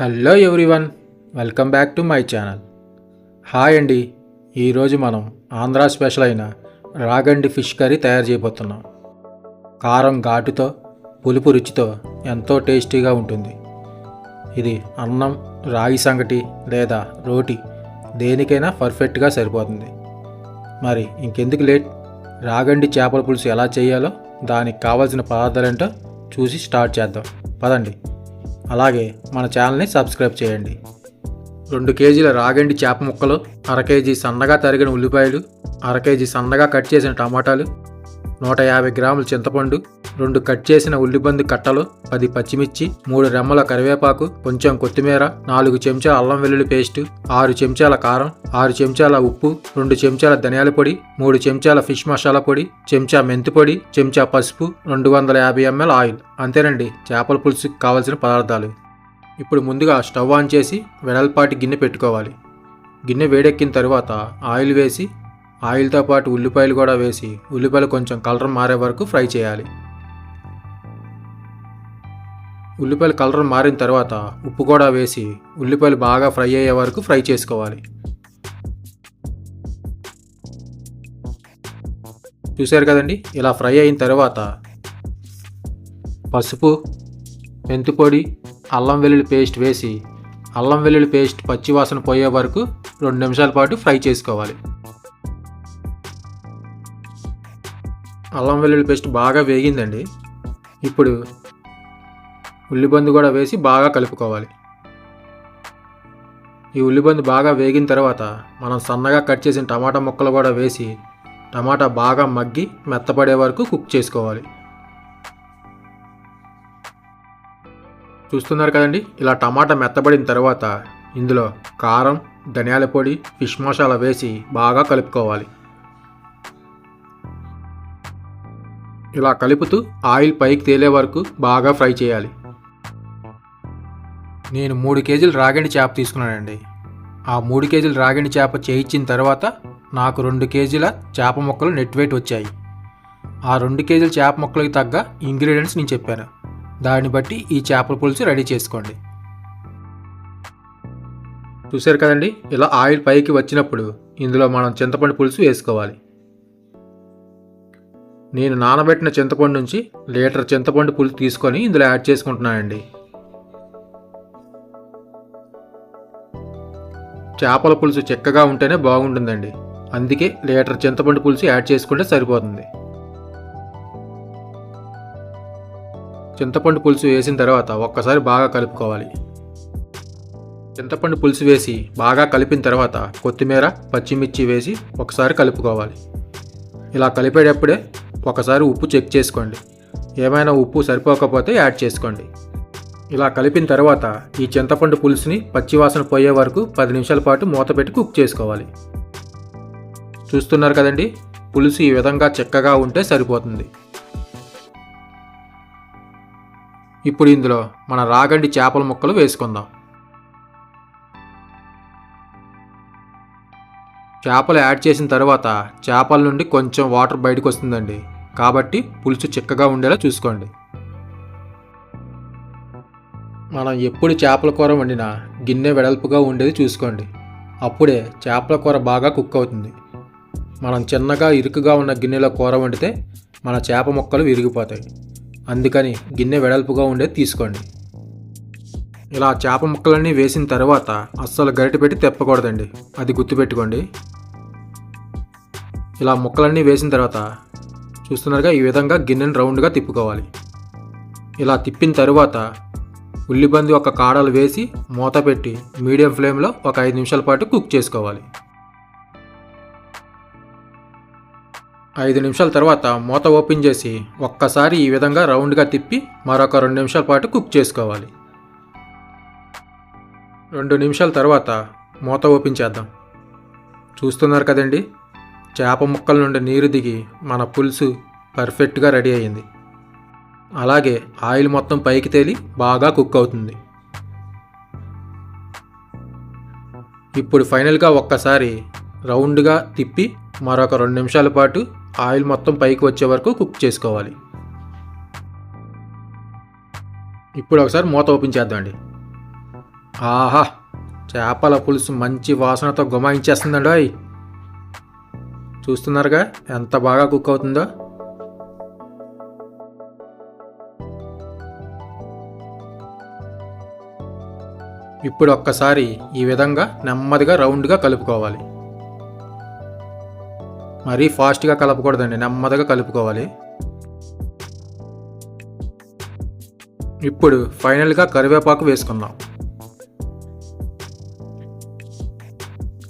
Hello everyone welcome back to my channel. Hi అండి ఈరోజు మనం ఆంధ్రా స్పెషల్ అయిన రాగండి ఫిష్ కర్రీ తయారు చేయబోతున్నాం. కారం ఘాటుతో పులుపు రుచితో ఎంతో టేస్టీగా ఉంటుంది. ఇది అన్నం రాగి సంగటి లేదా రోటి దేనికైనా పర్ఫెక్ట్గా సరిపోతుంది. మరి ఇంకెందుకు లేట్? రాగండి చేపల పులుసు ఎలా చేయాలో దానికి కావాల్సిన పదార్థాలేంటో చూసి స్టార్ట్ చేద్దాం. పదండి. అలాగే మన ఛానల్ని సబ్స్క్రైబ్ చేయండి. రెండు కేజీల రాగండి చేప ముక్కలు అర కేజీ సన్నగా తరిగిన ఉల్లిపాయలు అర కేజీ సన్నగా కట్ చేసిన టమాటాలు నూట యాభై గ్రాముల చింతపండు రెండు కట్ చేసిన ఉల్లిబంది కట్టలు పది పచ్చిమిర్చి మూడు రెమ్మల కరివేపాకు కొంచెం కొత్తిమీర నాలుగు చెంచాల అల్లం వెల్లుల్లి పేస్టు ఆరు చెంచాల కారం ఆరు చెంచాల ఉప్పు రెండు చెంచాల ధనియాల పొడి మూడు చెంచాల ఫిష్ మసాలా పొడి చెంచా మెంతి పొడి చెంచా పసుపు రెండు వందల యాభై ఎంఎల్ ఆయిల్. అంతేనండి చేపల పులుసుకి కావాల్సిన పదార్థాలు. ఇప్పుడు ముందుగా స్టవ్ ఆన్ చేసి వెడల్పాటి గిన్నె పెట్టుకోవాలి. గిన్నె వేడెక్కిన తర్వాత ఆయిల్ వేసి ఆయిల్తో పాటు ఉల్లిపాయలు కూడా వేసి ఉల్లిపాయలు కొంచెం కలర్ మారే వరకు ఫ్రై చేయాలి. ఉల్లిపాయలు కలర్ మారిన తర్వాత ఉప్పు కూడా వేసి ఉల్లిపాయలు బాగా ఫ్రై అయ్యే వరకు ఫ్రై చేసుకోవాలి. చూశారు కదండి? ఇలా ఫ్రై అయిన తర్వాత పసుపు మెంతుపొడి అల్లం వెల్లుల్లి పేస్ట్ వేసి అల్లం వెల్లుల్లి పేస్ట్ పచ్చి వాసన పోయే వరకు రెండు నిమిషాల పాటు ఫ్రై చేసుకోవాలి. అల్లం వెల్లుల్లి పేస్ట్ బాగా వేగిందండి. ఇప్పుడు ఉల్లిబందు కూడా వేసి బాగా కలుపుకోవాలి. ఈ ఉల్లిబందు బాగా వేగిన తర్వాత మనం సన్నగా కట్ చేసిన టమాటా ముక్కలు కూడా వేసి టమాటా బాగా మగ్గి మెత్తపడే వరకు కుక్ చేసుకోవాలి. చూస్తున్నారు కదండి? ఇలా టమాటా మెత్తబడిన తర్వాత ఇందులో కారం ధనియాల పొడి ఫిష్ మసాలా వేసి బాగా కలుపుకోవాలి. ఇలా కలుపుతూ ఆయిల్ పైకి తేలే వరకు బాగా ఫ్రై చేయాలి. నేను మూడు కేజీలు రాగండి చేప తీసుకున్నానండి. ఆ మూడు కేజీలు రాగండి చేప చేయించిన తర్వాత నాకు రెండు కేజీల చేప ముక్కలు నెట్ వెయిట్ వచ్చాయి. ఆ రెండు కేజీల చేప మొక్కలకి తగ్గ ఇంగ్రీడియంట్స్ నేను చెప్పాను. దాన్ని బట్టి ఈ చేపల పులుసు రెడీ చేసుకోండి. చూశారు కదండి? ఇలా ఆయిల్ పైకి వచ్చినప్పుడు ఇందులో మనం చింతపండు పులుసు వేసుకోవాలి. నేను నానబెట్టిన చింతపండు నుంచి లీటర్ చింతపండు పులుసు తీసుకొని ఇందులో యాడ్ చేసుకుంటున్నానండి. చేపల పులుసు చిక్కగా ఉంటేనే బాగుంటుందండి. అందుకే లీటర్ చింతపండు పులుసు యాడ్ చేసుకుంటే సరిపోతుంది. చింతపండు పులుసు వేసిన తర్వాత ఒక్కసారి బాగా కలుపుకోవాలి. చింతపండు పులుసు వేసి బాగా కలిపిన తర్వాత కొత్తిమీర పచ్చిమిర్చి వేసి ఒకసారి కలుపుకోవాలి. ఇలా కలిపేటప్పుడే ఒకసారి ఉప్పు చెక్ చేసుకోండి. ఏమైనా ఉప్పు సరిపోకపోతే యాడ్ చేసుకోండి. ఇలా కలిపిన తర్వాత ఈ చింతపండు పులుసుని పచ్చివాసన పోయే వరకు పది నిమిషాల పాటు మూత పెట్టి కుక్ చేసుకోవాలి. చూస్తున్నారు కదండి? పులుసు ఈ విధంగా చిక్కగా ఉంటే సరిపోతుంది. ఇప్పుడు ఇందులో మన రాగండి చేపల ముక్కలు వేసుకుందాం. చేపలు యాడ్ చేసిన తర్వాత చేపల నుండి కొంచెం వాటర్ బయటకు వస్తుందండి. కాబట్టి పులుసు చిక్కగా ఉండేలా చూసుకోండి. మనం ఎప్పుడు చేపల కూర వండినా గిన్నె వెడల్పుగా ఉండేది చూసుకోండి. అప్పుడే చేపల కూర బాగా కుక్ అవుతుంది. మనం చిన్నగా ఇరుకుగా ఉన్న గిన్నెలో కూర వండితే మన చేప ముక్కలు విరిగిపోతాయి. అందుకని గిన్నె వెడల్పుగా ఉండేది తీసుకోండి. ఇలా చేప ముక్కలన్నీ వేసిన తర్వాత అస్సలు గరిటె పెట్టి తెప్పకూడదండి. అది గుర్తుపెట్టుకోండి. ఇలా ముక్కలన్నీ వేసిన తర్వాత చూస్తున్నారుగా ఈ విధంగా గిన్నెని రౌండ్గా తిప్పుకోవాలి. ఇలా తిప్పిన తర్వాత ఉల్లిబంది ఒక కాడలు వేసి మూత పెట్టి మీడియం ఫ్లేమ్లో ఒక ఐదు నిమిషాల పాటు కుక్ చేసుకోవాలి. ఐదు నిమిషాల తర్వాత మూత ఓపెన్ చేసి ఒక్కసారి ఈ విధంగా రౌండ్గా తిప్పి మరొక రెండు నిమిషాల పాటు కుక్ చేసుకోవాలి. రెండు నిమిషాల తర్వాత మూత ఓపెన్ చేద్దాం. చూస్తున్నారు కదండి? చేప ముక్కల నుండి నీరు దిగి మన పులుసు పర్ఫెక్ట్గా రెడీ అయ్యింది. అలాగే ఆయిల్ మొత్తం పైకి తేలి బాగా కుక్ అవుతుంది. ఇప్పుడు ఫైనల్గా ఒక్కసారి రౌండ్గా తిప్పి మరొక రెండు నిమిషాల పాటు ఆయిల్ మొత్తం పైకి వచ్చే వరకు కుక్ చేసుకోవాలి. ఇప్పుడు ఒకసారి మూత ఓపెన్ చేద్దామండి. ఆహా చేపల పులుసు మంచి వాసనతో గుమాయించేస్తుందండి చూస్తున్నారుగా ఎంత బాగా కుక్ అవుతుందో. ఇప్పుడు ఒక్కసారి ఈ విధంగా నెమ్మదిగా రౌండ్గా కలుపుకోవాలి. మరీ ఫాస్ట్గా కలపకూడదండి నెమ్మదిగా కలుపుకోవాలి. ఇప్పుడు ఫైనల్గా కరివేపాకు వేసుకుందాం.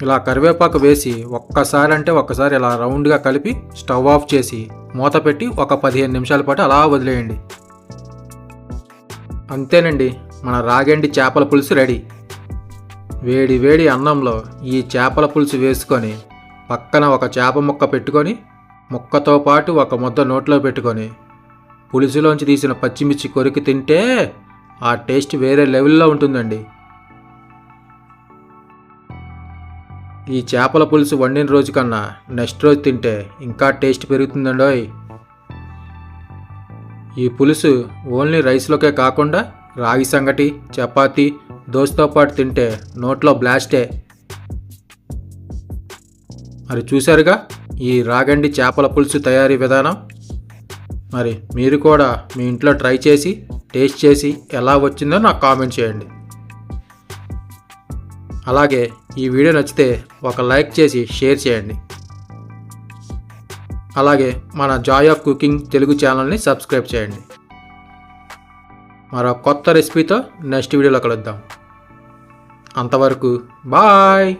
ఇలా కరివేపాకు వేసి ఒక్కసారి అంటే ఒక్కసారి ఇలా రౌండ్గా కలిపి స్టవ్ ఆఫ్ చేసి మూత పెట్టి ఒక పదిహేను నిమిషాల పాటు అలా వదిలేయండి. అంతేనండి. మన రాగండి చేపల పులుసు రెడీ. వేడి వేడి అన్నంలో ఈ చేపల పులుసు వేసుకొని పక్కన ఒక చేప ముక్క పెట్టుకొని ముక్కతో పాటు ఒక ముద్ద నోట్లో పెట్టుకొని పులుసులోంచి తీసిన పచ్చిమిర్చి కొరికి తింటే ఆ టేస్ట్ వేరే లెవెల్లో ఉంటుందండి. ఈ చేపల పులుసు వండిన రోజు కన్నా నెక్స్ట్ రోజు తింటే ఇంకా టేస్ట్ పెరుగుతుందండోయ్. ఈ పులుసు ఓన్లీ రైస్లోకే కాకుండా రాగి సంగటి చపాతి దోశతో పాటు తింటే నోట్లో బ్లాస్టే. మరి చూశారుగా ఈ రాగండి చేపల పులుసు తయారీ విధానం? మరి మీరు కూడా మీ ఇంట్లో ట్రై చేసి టేస్ట్ చేసి ఎలా వచ్చిందో నాకు కామెంట్ చేయండి. అలాగే ఈ వీడియో నచ్చితే ఒక లైక్ చేసి షేర్ చేయండి. అలాగే మన జాయ్ ఆఫ్ కుకింగ్ తెలుగు ఛానల్ని సబ్స్క్రైబ్ చేయండి. మరో కొత్త రెసిపీతో నెక్స్ట్ వీడియోలో కలుద్దాం. అంతవరకు బాయ్